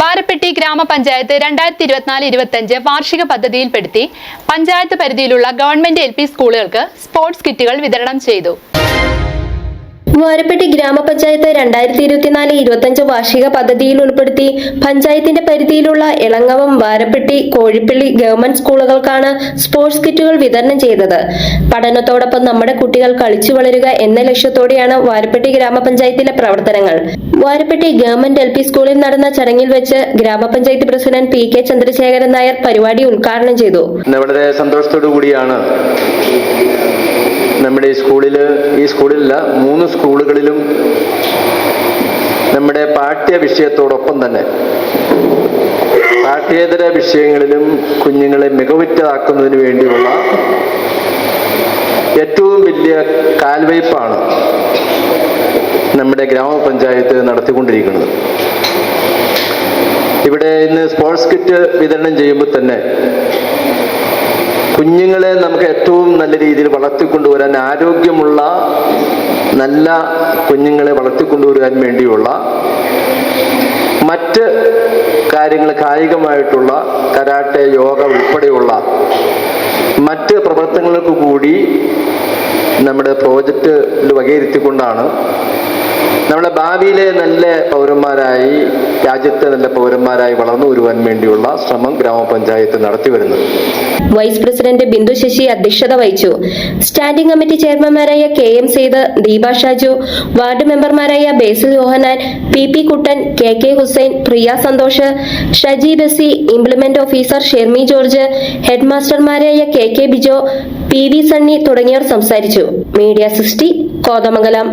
വാരപ്പെട്ടി ഗ്രാമപഞ്ചായത്ത് രണ്ടായിരത്തി ഇരുപത്തിനാല് ഇരുപത്തഞ്ച് വാർഷിക പദ്ധതിയിൽപ്പെടുത്തി പഞ്ചായത്ത് പരിധിയിലുള്ള ഗവൺമെന്റ് എൽ സ്കൂളുകൾക്ക് സ്പോർട്സ് കിറ്റുകൾ വിതരണം ചെയ്തു. വാരപ്പെട്ടി ഗ്രാമപഞ്ചായത്ത് രണ്ടായിരത്തി ഇരുപത്തിനാല് ഇരുപത്തഞ്ച് വാർഷിക പദ്ധതിയിൽ ഉൾപ്പെടുത്തി പഞ്ചായത്തിന്റെ പരിധിയിലുള്ള ഇളങ്ങവം വാരപ്പെട്ടി കോഴിപ്പള്ളി ഗവൺമെന്റ് സ്കൂളുകൾക്കാണ് സ്പോർട്സ് കിറ്റുകൾ വിതരണം ചെയ്തത്. പഠനത്തോടൊപ്പം നമ്മുടെ കുട്ടികൾ കളിച്ചു വളരുക എന്ന ലക്ഷ്യത്തോടെയാണ് വാരപ്പെട്ടി ഗ്രാമപഞ്ചായത്തിലെ പ്രവർത്തനങ്ങൾ. വാരപ്പെട്ടി ഗവൺമെന്റ് എൽ സ്കൂളിൽ നടന്ന ചടങ്ങിൽ വെച്ച് ഗ്രാമപഞ്ചായത്ത് president P K Chandrasekharan Nair പരിപാടി ഉദ്ഘാടനം ചെയ്തു. വളരെ സന്തോഷത്തോടു കൂടിയാണ് നമ്മുടെ ഈ സ്കൂളിൽ ഈ സ്കൂളിലല്ല മൂന്ന് സ്കൂളുകളിലും നമ്മുടെ പാഠ്യ വിഷയത്തോടൊപ്പം തന്നെ പാഠ്യേതര വിഷയങ്ങളിലും കുഞ്ഞുങ്ങളെ മികവുറ്റതാക്കുന്നതിന് വേണ്ടിയുള്ള ഏറ്റവും വലിയ കാൽവയ്പ്പാണ് നമ്മുടെ ഗ്രാമപഞ്ചായത്ത് നടത്തിക്കൊണ്ടിരിക്കുന്നത്. ഇവിടെ ഇന്ന് സ്പോർട്സ് കിറ്റ് വിതരണം ചെയ്യുമ്പോൾ തന്നെ കുഞ്ഞുങ്ങളെ നമുക്ക് ഏറ്റവും നല്ല രീതിയിൽ വളർത്തിക്കൊണ്ടുവരാൻ ആരോഗ്യമുള്ള നല്ല കുഞ്ഞുങ്ങളെ വളർത്തിക്കൊണ്ടുവരാൻ വേണ്ടിയുള്ള മറ്റ് കാര്യങ്ങൾ കായികമായിട്ടുള്ള കരാട്ടെ യോഗ ഉൾപ്പെടെയുള്ള മറ്റ് പ്രവർത്തനങ്ങൾക്ക് കൂടി നമ്മുടെ പ്രോജക്റ്റിൽ വകയിരുത്തിക്കൊണ്ടാണ് നമ്മളെ ഭാവിയിലെ നല്ല പൗരന്മാരായി രാജ്യത്തെ നല്ല പൗരന്മാരായി വളർന്നു വരുവാൻ വേണ്ടിയുള്ള ശ്രമം ഗ്രാമപഞ്ചായത്ത് നടത്തി വരുന്നത് വൈസ് പ്രസിഡന്റ് ബിന്ദു ശശി അധ്യക്ഷത വഹിച്ചു. Standing committee ചെയർമാൻമാരായ K M Sayed Deepa Shaju ward മെമ്പർമാരായ Basil Yohannan P P Kuttan K K Hussain Priya Santhosh Shaji ബസി implement officer Shermi George head മാസ്റ്റർമാരായ K K Bijo P V Sunny തുടങ്ങിയവർ സംസാരിച്ചു. Media sixty Kothamangalam.